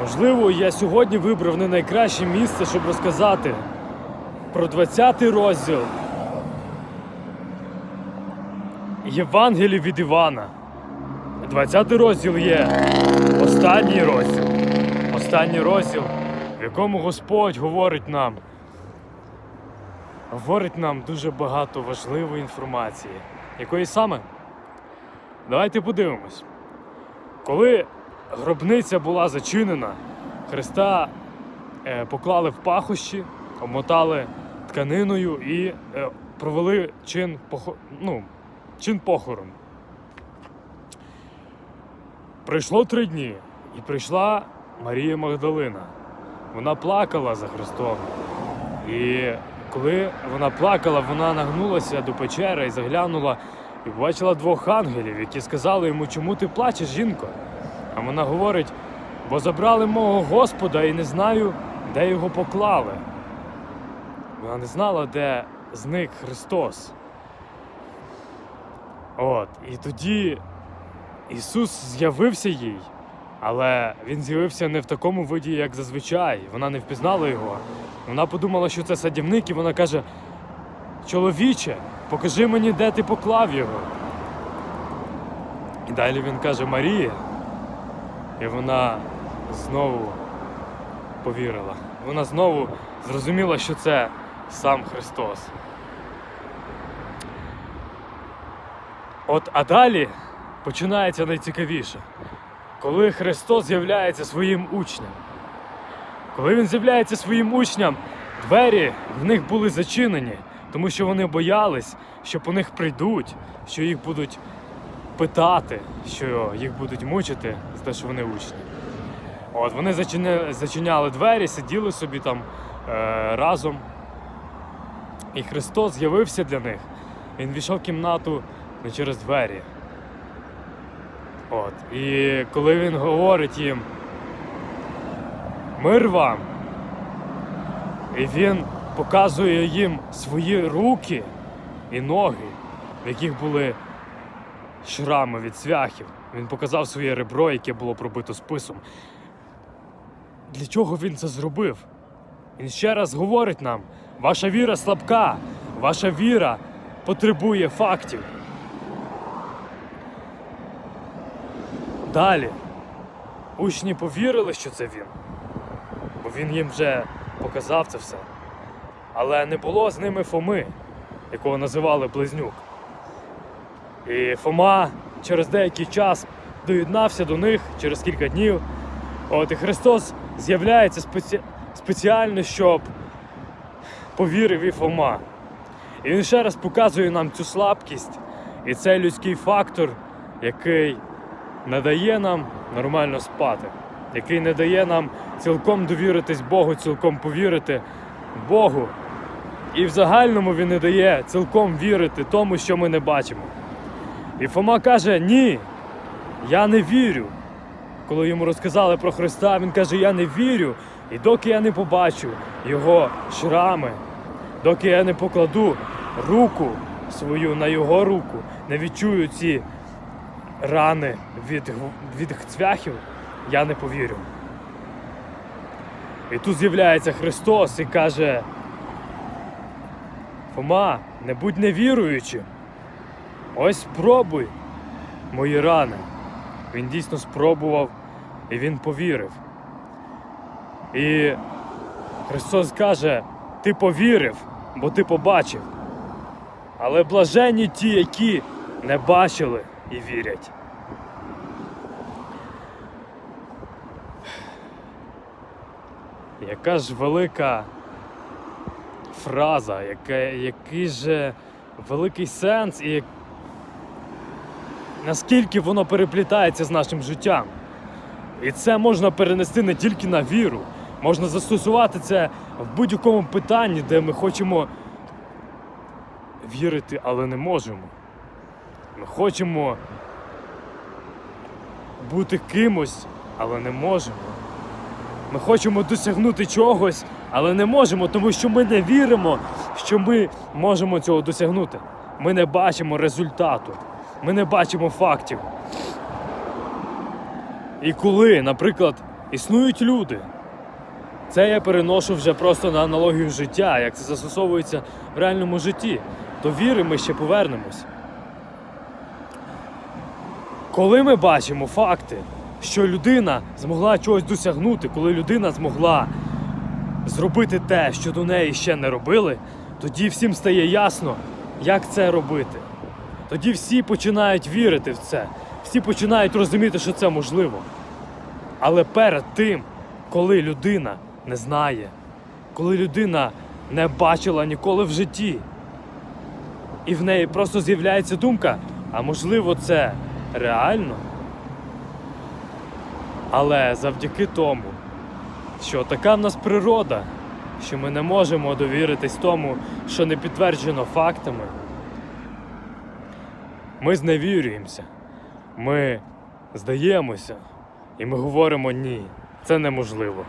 Можливо, я сьогодні вибрав не найкраще місце, щоб розказати про 20-й розділ Євангелії від Івана. 20-й розділ є останній розділ. Останній розділ, в якому Господь говорить нам. Говорить нам дуже багато важливої інформації. Якої саме? Давайте подивимось. Коли гробниця була зачинена, Христа е, поклали в пахощі, обмотали тканиною і е, провели чин, похо... ну, чин похорон. Пройшло три дні, і прийшла Марія Магдалина. Вона плакала за Христом. І коли вона плакала, вона нагнулася до печери і заглянула і побачила двох ангелів, які сказали йому, чому ти плачеш, жінко? А вона говорить, бо забрали мого Господа і не знаю, де його поклали. Вона не знала, де зник Христос. От, і тоді Ісус з'явився їй, але Він з'явився не в такому виді, як зазвичай. Вона не впізнала його. Вона подумала, що це садівник, і вона каже: Чоловіче, покажи мені, де ти поклав його. І далі він каже Марія. І вона знову повірила. Вона знову зрозуміла, що це сам Христос. От а далі починається найцікавіше. Коли Христос з'являється своїм учням. Коли він з'являється своїм учням, двері в них були зачинені, тому що вони боялись, що по них прийдуть, що їх будуть питати, що їх будуть мучити за те, що вони учні. От вони зачиня... зачиняли двері, сиділи собі там е, разом. І Христос з'явився для них. Він війшов в кімнату не через двері. От. І коли він говорить їм мир вам, і він показує їм свої руки і ноги, в яких були шрами від цвяхів. Він показав своє ребро, яке було пробито списом. Для чого він це зробив? Він ще раз говорить нам: ваша віра слабка, ваша віра потребує фактів. Далі. Учні повірили, що це він, бо він їм вже показав це все. Але не було з ними Фоми, якого називали Близнюк. І Фома через деякий час доєднався до них через кілька днів. От і Христос з'являється спеці... спеціально, щоб повірив і Фома. І він ще раз показує нам цю слабкість і цей людський фактор, який не дає нам нормально спати, який не дає нам цілком довіритись Богу, цілком повірити Богу. І в загальному він не дає цілком вірити тому, що ми не бачимо. І Фома каже: Ні, я не вірю. Коли йому розказали про Христа, він каже: Я не вірю. І доки я не побачу його шрами, доки я не покладу руку свою на його руку, не відчую ці рани від, від цвяхів, я не повірю. І тут з'являється Христос і каже: Фома, не будь невіруючим. Ось спробуй мої рани. Він дійсно спробував і він повірив. І Христос каже: Ти повірив, бо ти побачив. Але блаженні ті, які не бачили і вірять. Яка ж велика фраза, яка, який же великий сенс і наскільки воно переплітається з нашим життям. І це можна перенести не тільки на віру, можна застосувати це в будь-якому питанні, де ми хочемо вірити, але не можемо. Ми хочемо бути кимось, але не можемо. Ми хочемо досягнути чогось, але не можемо, тому що ми не віримо, що ми можемо цього досягнути. Ми не бачимо результату, ми не бачимо фактів. І коли, наприклад, існують люди. Це я переношу вже просто на аналогію життя, як це застосовується в реальному житті. До віри ми ще повернемось. Коли ми бачимо факти, що людина змогла чогось досягнути, коли людина змогла зробити те, що до неї ще не робили, тоді всім стає ясно, як це робити. Тоді всі починають вірити в це, всі починають розуміти, що це можливо. Але перед тим, коли людина не знає, коли людина не бачила ніколи в житті, і в неї просто з'являється думка, а можливо, це реально. Але завдяки тому, що така в нас природа, що ми не можемо довіритись тому, що не підтверджено фактами, ми зневірюємося, ми здаємося, і ми говоримо ні, це неможливо.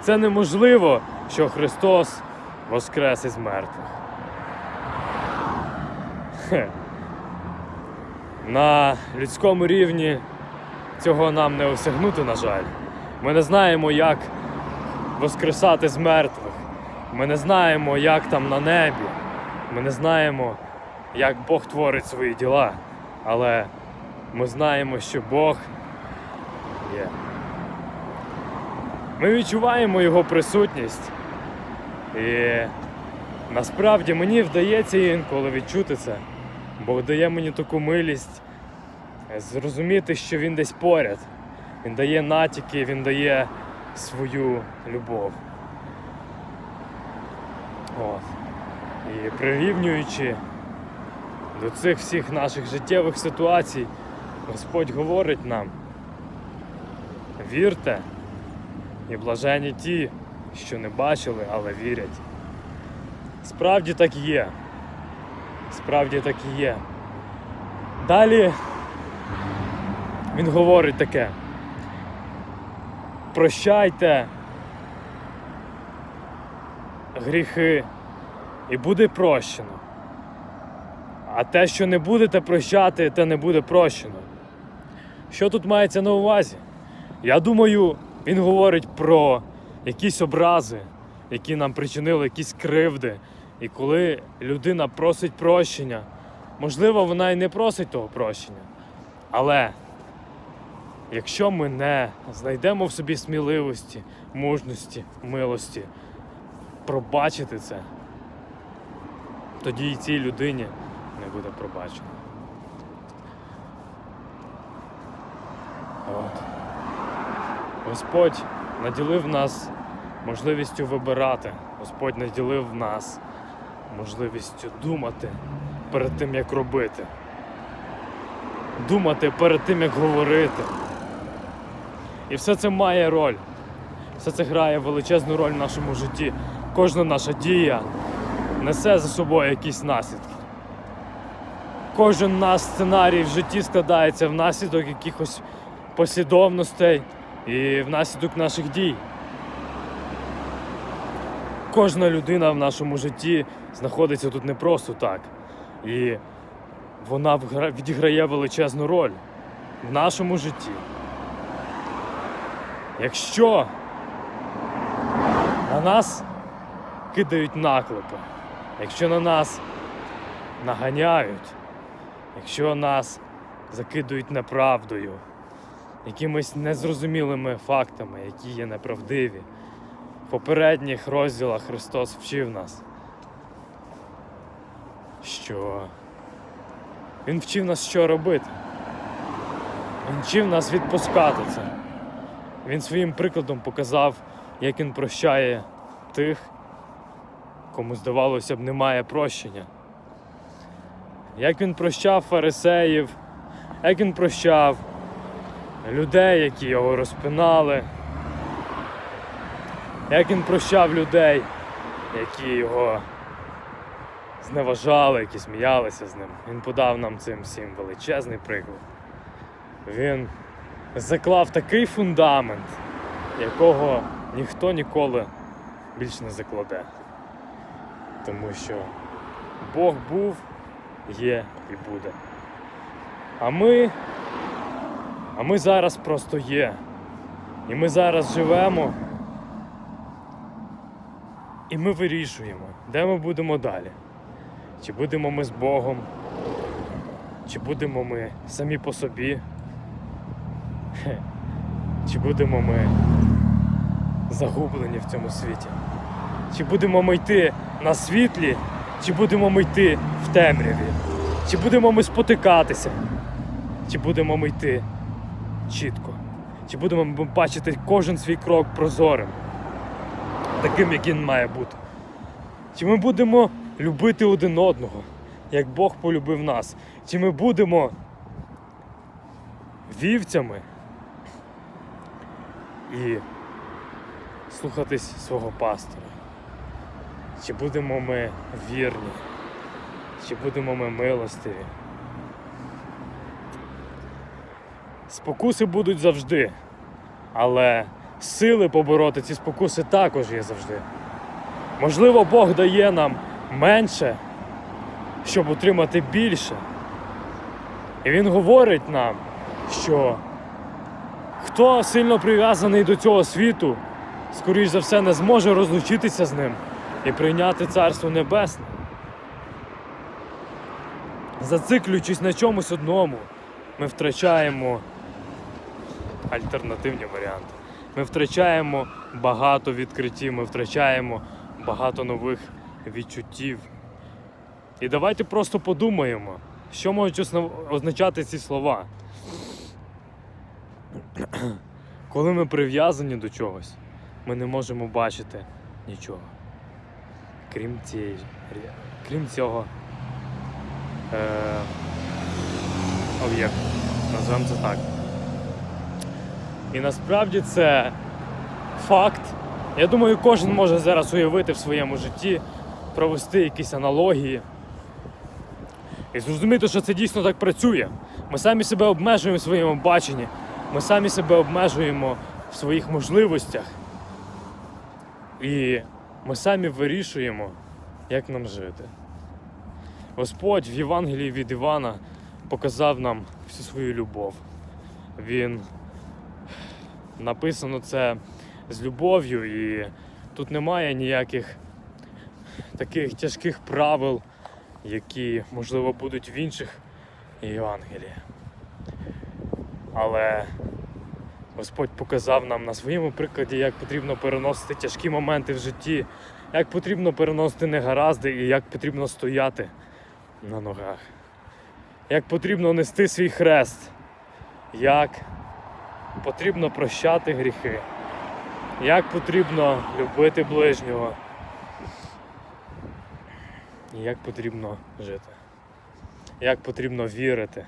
Це неможливо, що Христос воскрес із мертвих. Хе. На людському рівні цього нам не осягнути, на жаль. Ми не знаємо, як воскресати з мертвих. Ми не знаємо, як там на небі. Ми не знаємо, як Бог творить свої діла. Але ми знаємо, що Бог є. Ми відчуваємо Його присутність. І насправді мені вдається інколи відчути це. Бог дає мені таку милість зрозуміти, що він десь поряд. Він дає натяки, він дає свою любов. От. І прирівнюючи до цих всіх наших життєвих ситуацій, Господь говорить нам: вірте і блажені ті, що не бачили, але вірять. Справді так є. Справді так і є. Далі він говорить таке. Прощайте гріхи і буде прощено. А те, що не будете прощати, те не буде прощено. Що тут мається на увазі? Я думаю, він говорить про якісь образи, які нам причинили якісь кривди. І коли людина просить прощення, можливо, вона і не просить того прощення. Але якщо ми не знайдемо в собі сміливості, мужності, милості, пробачити це, тоді і цій людині не буде пробачено. От. Господь наділив нас можливістю вибирати. Господь наділив нас можливістю думати перед тим, як робити. Думати перед тим, як говорити. І все це має роль. Все це грає величезну роль в нашому житті. Кожна наша дія несе за собою якісь наслідки. Кожен наш сценарій в житті складається внаслідок якихось послідовностей і внаслідок наших дій. Кожна людина в нашому житті знаходиться тут не просто так. І вона відіграє величезну роль в нашому житті. Якщо на нас кидають наклепи, якщо на нас наганяють, якщо нас закидують неправдою, якимись незрозумілими фактами, які є неправдиві. В попередніх розділах Христос вчив нас, що Він вчив нас, що робити. Він вчив нас відпускати це. Він своїм прикладом показав, як він прощає тих, кому здавалося б, немає прощення. Як він прощав фарисеїв, як він прощав людей, які його розпинали, як він прощав людей, які його зневажали, які сміялися з ним. Він подав нам цим всім величезний приклад. Він заклав такий фундамент, якого ніхто ніколи більш не закладе. Тому що Бог був, є і буде. А ми, а ми зараз просто є. І ми зараз живемо. І ми вирішуємо, де ми будемо далі. Чи будемо ми з Богом, чи будемо ми самі по собі, чи будемо ми загублені в цьому світі. Чи будемо ми йти на світлі, чи будемо ми йти в темряві? Чи будемо ми спотикатися? Чи будемо ми йти чітко? Чи будемо ми бачити кожен свій крок прозорим, таким, як він має бути? Чи ми будемо любити один одного, як Бог полюбив нас? Чи ми будемо вівцями і слухатись свого пастора? Чи будемо ми вірні? Чи будемо ми милостиві? Спокуси будуть завжди, але сили побороти ці спокуси також є завжди. Можливо, Бог дає нам менше, щоб отримати більше. І Він говорить нам, що хто сильно прив'язаний до цього світу, скоріш за все, не зможе розлучитися з ним і прийняти Царство Небесне. Зациклюючись на чомусь одному, ми втрачаємо альтернативні варіанти. Ми втрачаємо багато відкриттів, ми втрачаємо багато нових відчуттів. І давайте просто подумаємо, що можуть означати ці слова. Коли ми прив'язані до чогось, ми не можемо бачити нічого. Крім цієї, крім цього е, об'єкту. Назвемо це так. І насправді це факт. Я думаю, кожен може зараз уявити в своєму житті, провести якісь аналогії. І зрозуміти, що це дійсно так працює. Ми самі себе обмежуємо в своєму баченні, ми самі себе обмежуємо в своїх можливостях. І ми самі вирішуємо, як нам жити. Господь в Євангелії від Івана показав нам всю свою любов. Він написано це з любов'ю, і тут немає ніяких таких тяжких правил, які, можливо, будуть в інших Євангеліях. Але Господь показав нам на своєму прикладі, як потрібно переносити тяжкі моменти в житті, як потрібно переносити негаразди і як потрібно стояти на ногах, як потрібно нести свій хрест, як потрібно прощати гріхи, як потрібно любити ближнього, і як потрібно жити, як потрібно вірити.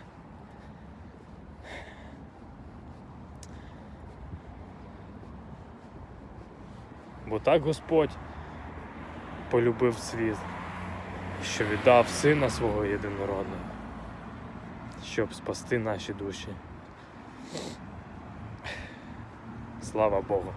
Бо так Господь полюбив світ, що віддав Сина свого єдинородного, щоб спасти наші душі. Слава Богу.